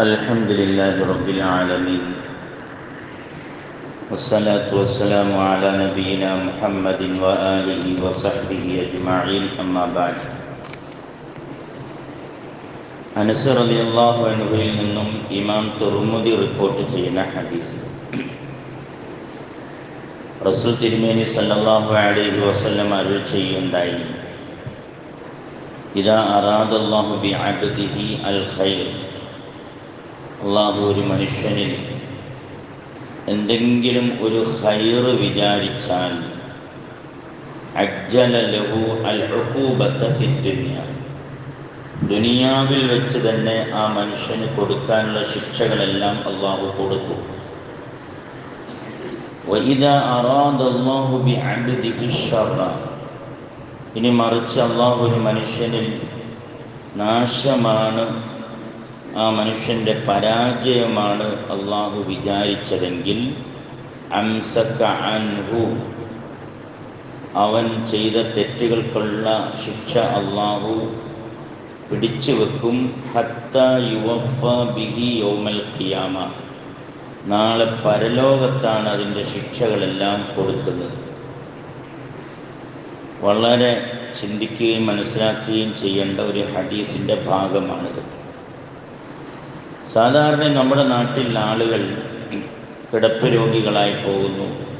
الحمد لله رب العالمين والصلاة والسلام على نبينا محمد وآله وصحبه أجمعين أما بعد അനസ് റളിയല്ലാഹു അൻഹുവിൽ നിന്നും ഇമാം തുർമുദി റിപ്പോർട്ട് ചെയ്യുന്ന ഹദീസ് റസൂൽ തിരുമേനി സല്ലല്ലാഹു അലൈഹി വസല്ലം അരുൾ ചെയ്യുണ്ടായി ഇതാ അറാദല്ലാഹു ബി അബ്ദിഹി അൽ ഖൈർ അള്ളാഹു ഒരു മനുഷ്യനിൽ എന്തെങ്കിലും ഒരു ഹൈർ വിചാരിച്ചാൽ അജ്ജല ലഹു അൽ ദുനിയാവിൽ വെച്ച് തന്നെ ആ മനുഷ്യന് കൊടുക്കാനുള്ള ശിക്ഷകളെല്ലാം അള്ളാഹു കൊടുക്കും. ഇനി മറിച്ച് അള്ളാഹു ഒരു മനുഷ്യനിൽ നാശമാണ് ആ മനുഷ്യന്റെ പരാജയമാണ് അള്ളാഹു വിചാരിച്ചതെങ്കിൽ അൻഹു. അവൻ ചെയ്ത തെറ്റുകൾക്കുള്ള ശിക്ഷ അള്ളാഹു പിടിച്ചു വെക്കും ഹത്ത യുവഫ ബിഹി യൗമൽ ഖിയാമ. നാളെ പരലോകത്താണ് അതിന്റെ ശിക്ഷകളെല്ലാം കൊടുക്കുന്നത്. വളരെ ചിന്തിക്കുകയും മനസ്സിലാക്കുകയും ചെയ്യേണ്ട ഒരു ഹദീസിന്റെ ഭാഗമാണിത്. സാധാരണ നമ്മുടെ നാട്ടിൽ ആളുകൾ കിടപ്പ് രോഗികളായി പോകുന്നു.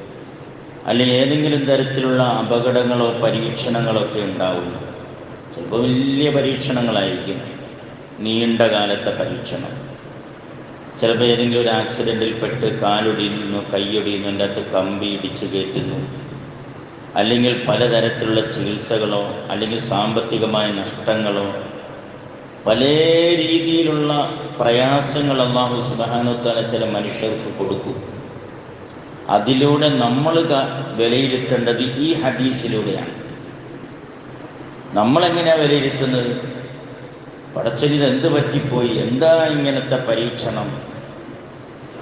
അല്ലെങ്കിൽ ഏതെങ്കിലും തരത്തിലുള്ള അപകടങ്ങളോ പരീക്ഷണങ്ങളോ ഒക്കെ ഉണ്ടാവുന്നു. ചിലപ്പോൾ വലിയ പരീക്ഷണങ്ങളായിരിക്കും. നീണ്ട കാലത്തെ പരീക്ഷണം. ചിലപ്പോൾ ഏതെങ്കിലും ഒരു ആക്സിഡന്റിൽ പെട്ട് കാലൊടിയുന്നു കൈയൊടിയുന്നു എന്റെ അകത്ത് കമ്പി ഇടിച്ചു കയറ്റുന്നു. അല്ലെങ്കിൽ പലതരത്തിലുള്ള ചികിത്സകളോ അല്ലെങ്കിൽ സാമ്പത്തികമായ നഷ്ടങ്ങളോ പല രീതിയിലുള്ള പ്രയാസങ്ങൾ അള്ളാഹു സുബാനുത്താല ചില മനുഷ്യർക്ക് കൊടുക്കും അതിലൂടെ നമ്മൾ വിലയിരുത്തേണ്ടത് ഈ ഹദീസിലൂടെയാണ്. നമ്മളെങ്ങനെയാണ് വിലയിരുത്തുന്നത്? പടച്ചരിത് എന്ത് പറ്റിപ്പോയി? എന്താ ഇങ്ങനത്തെ പരീക്ഷണം?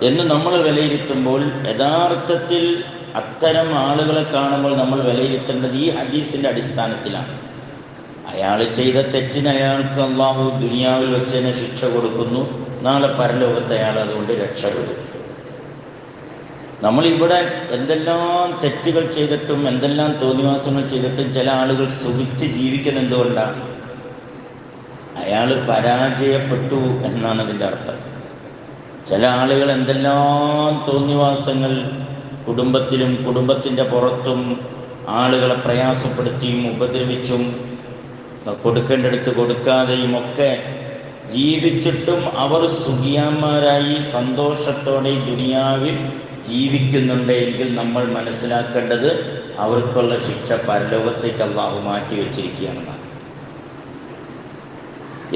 എന്ന് നമ്മൾ വിലയിരുത്തുമ്പോൾ യഥാർത്ഥത്തിൽ അത്തരം ആളുകളെ കാണുമ്പോൾ നമ്മൾ വിലയിരുത്തേണ്ടത് ഈ ഹദീസിന്റെ അടിസ്ഥാനത്തിലാണ്. അയാൾ ചെയ്ത തെറ്റിന് അയാൾക്ക് അള്ളാഹു ദുനിയാവിൽ വെച്ച് തന്നെ ശിക്ഷ കൊടുക്കുന്നു. നാളെ പരലോകത്ത് അയാൾ അതുകൊണ്ട് രക്ഷപ്പെടും നമ്മളിവിടെ എന്തെല്ലാം തെറ്റുകൾ ചെയ്തിട്ടും എന്തെല്ലാം തോന്നിവാസങ്ങൾ ചെയ്തിട്ടും ചില ആളുകൾ സുഖിച്ച് ജീവിക്കുന്ന എന്തുകൊണ്ടാണ്? അയാൾ പരാജയപ്പെട്ടു എന്നാണ് അതിന്റെ അർത്ഥം. ചില ആളുകൾ എന്തെല്ലാം തോന്നിവാസങ്ങൾ കുടുംബത്തിലും കുടുംബത്തിന്റെ പുറത്തും ആളുകളെ പ്രയാസപ്പെടുത്തിയും ഉപദ്രവിച്ചും കൊടുക്കേണ്ടടുത്ത് കൊടുക്കാതെയും ഒക്കെ ജീവിച്ചിട്ടും അവർ സുഖിയാന്മാരായി സന്തോഷത്തോടെ ദുനിയാവിൽ ജീവിക്കുന്നുണ്ട് എങ്കിൽ നമ്മൾ മനസ്സിലാക്കേണ്ടത് അവർക്കുള്ള ശിക്ഷ പരലോകത്തേക്ക് അള്ളാഹു മാറ്റി വെച്ചിരിക്കുകയാണെന്നാണ്.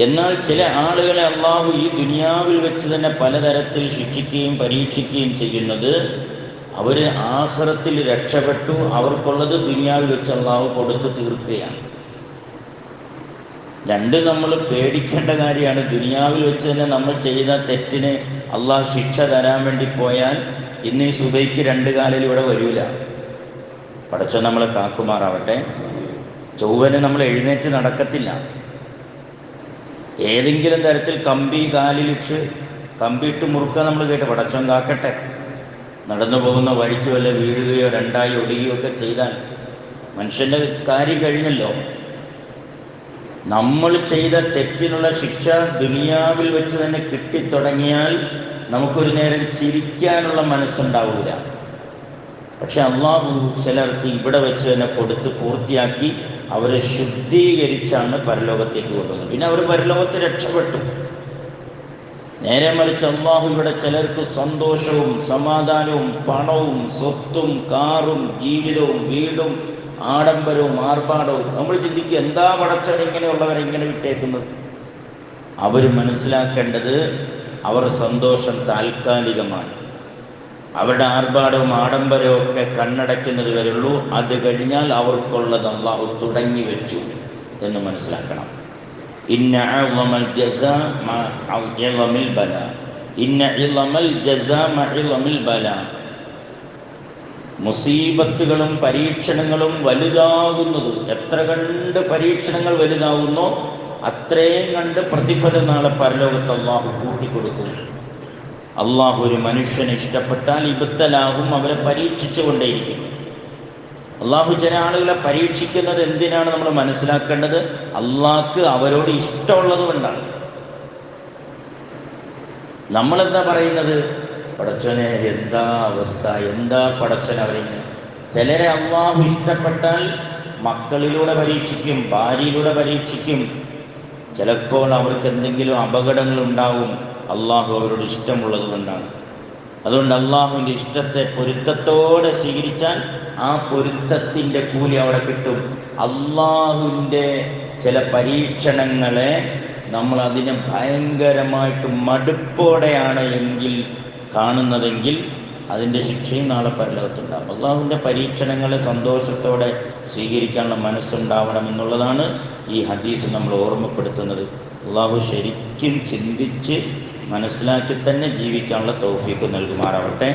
എന്നാൽ ചില ആളുകളെ അള്ളാഹു ഈ ദുനിയാവിൽ വെച്ച് തന്നെ പലതരത്തിൽ ശിക്ഷിക്കുകയും പരീക്ഷിക്കുകയും ചെയ്യുന്നത് അവർ ആഹ്റത്തിൽ രക്ഷപ്പെട്ടു അവർക്കുള്ളത് ദുനിയാവിൽ വെച്ച് അള്ളാഹു കൊടുത്തു തീർക്കുകയാണ്. രണ്ട് നമ്മൾ പേടിക്കേണ്ട കാര്യമാണ്. ദുനിയാവിൽ വെച്ച് തന്നെ നമ്മൾ ചെയ്ത തെറ്റിന് അള്ളാഹ് ശിക്ഷ തരാൻ വേണ്ടി പോയാൽ ഇന്ന് ഈ സുബൈക്ക് രണ്ട് കാലിൽ ഇവിടെ വരൂല. പടച്ചോ നമ്മളെ കാക്കുമാറാവട്ടെ. ചൊവ്വന് നമ്മൾ എഴുന്നേറ്റ് നടക്കത്തില്ല. ഏതെങ്കിലും തരത്തിൽ കമ്പി കാലിലിട്ട് കമ്പിയിട്ട് മുറുക്കുക നമ്മൾ കേട്ട് പടച്ചോൻ കാക്കട്ടെ. നടന്നു പോകുന്ന വഴിക്ക് വല്ല വീഴുകയോ രണ്ടായി ഒടുകയോ ഒക്കെ ചെയ്താൽ മനുഷ്യന്റെ കാര്യം കഴിഞ്ഞല്ലോ. നമ്മൾ ചെയ്ത തെറ്റിനുള്ള ശിക്ഷ ദുനിയാവിൽ വെച്ച് തന്നെ കിട്ടിത്തുടങ്ങിയാൽ നമുക്കൊരു നേരം ചിരിക്കാനുള്ള മനസ്സുണ്ടാവില്ല പക്ഷെ അള്ളാഹു ചിലർക്ക് ഇവിടെ വെച്ച് തന്നെ കൊടുത്ത് പൂർത്തിയാക്കി അവരെ ശുദ്ധീകരിച്ചാണ് പരലോകത്തേക്ക് കൊണ്ടുവന്നത്. പിന്നെ അവർ പരലോകത്ത് രക്ഷപ്പെട്ടു. നേരെ മറിച്ച് അള്ളാഹു ഇവിടെ ചിലർക്ക് സന്തോഷവും സമാധാനവും പണവും സ്വത്തും കാറും ജീവിതവും വീടും ആഡംബരവും ആർഭാടവും. നമ്മൾ ചിന്തിക്കുക എന്താ പടച്ചവൻ ഇങ്ങനെയുള്ളവരെ ഇങ്ങനെ വിട്ടേക്കുന്നത്? അവർ മനസ്സിലാക്കേണ്ടത് അവർ സന്തോഷം താൽക്കാലികമാണ്. അവരുടെ ആർഭാടവും ആഡംബരവും ഒക്കെ കണ്ണടയ്ക്കുന്നത് വരെയുള്ളൂ. അത് കഴിഞ്ഞാൽ അവർക്കുള്ളത് അള്ളാഹു തുടങ്ങി വെച്ചു എന്ന് മനസ്സിലാക്കണം. ഇന്ന അഅ്ളമൽ ജസാ മാ അഅ്ളമിൽ ബലാ ഇന്ന ഇളമൽ ജസാ മാ ഇളമിൽ ബലാ മുസീബത്തുകളും പരീക്ഷണങ്ങളും വലുതാകുന്നത്. എത്ര കണ്ട് പരീക്ഷണങ്ങൾ വലുതാകുന്നോ അത്രയും കണ്ട് പ്രതിഫലം നാളെ പരലോകത്ത് അള്ളാഹു കൂട്ടിക്കൊടുക്കും. അള്ളാഹു ഒരു മനുഷ്യനെ ഇഷ്ടപ്പെട്ടാൽ ഇബത്തലാകും അവരെ പരീക്ഷിച്ചു കൊണ്ടേയിരിക്കും അള്ളാഹു ചില ആളുകളെ പരീക്ഷിക്കുന്നത് എന്തിനാണ് നമ്മൾ മനസ്സിലാക്കേണ്ടത്? അള്ളാഹ്ക്ക് അവരോട് ഇഷ്ടമുള്ളത് കൊണ്ടാണ്. നമ്മളെന്താ പറയുന്നത്? പടച്ചനെ എന്താ അവസ്ഥ? എന്താ പടച്ചൻ അവരിങ്ങനെ? ചിലരെ അള്ളാഹു ഇഷ്ടപ്പെട്ടാൽ മക്കളിലൂടെ പരീക്ഷിക്കും ഭാര്യയിലൂടെ പരീക്ഷിക്കും. ചിലപ്പോൾ അവർക്ക് എന്തെങ്കിലും അപകടങ്ങൾ ഉണ്ടാവും. അള്ളാഹു അവരോട് ഇഷ്ടമുള്ളത് കൊണ്ടാണ്. അതുകൊണ്ട് അള്ളാഹുവിന്റെ ഇഷ്ടത്തെ പൊരുത്തത്തോടെ സ്വീകരിച്ചാൽ ആ പൊരുത്തത്തിന്റെ കൂലി അവിടെ കിട്ടും. അള്ളാഹുവിന്റെ ചില പരീക്ഷണങ്ങളെ നമ്മൾ അതിനെ ഭയങ്കരമായിട്ട് മടുപ്പോടെയാണ് എങ്കിൽ കാണുന്നതെങ്കിൽ അതിന്റെ ശിക്ഷയും നാളെ പരലോകത്തുണ്ടാകും. അള്ളാഹുവിന്റെ പരീക്ഷണങ്ങളെ സന്തോഷത്തോടെ സ്വീകരിക്കാനുള്ള മനസ്സുണ്ടാവണം എന്നുള്ളതാണ് ഈ ഹദീസ് നമ്മൾ ഓർമ്മപ്പെടുത്തുന്നത്. അള്ളാഹു ശരിക്കും ചിന്തിച്ച് മനസ്സിലാക്കി തന്നെ ജീവിക്കാനുള്ള തൗഫീക്ക് നൽകുമാറാവട്ടെ.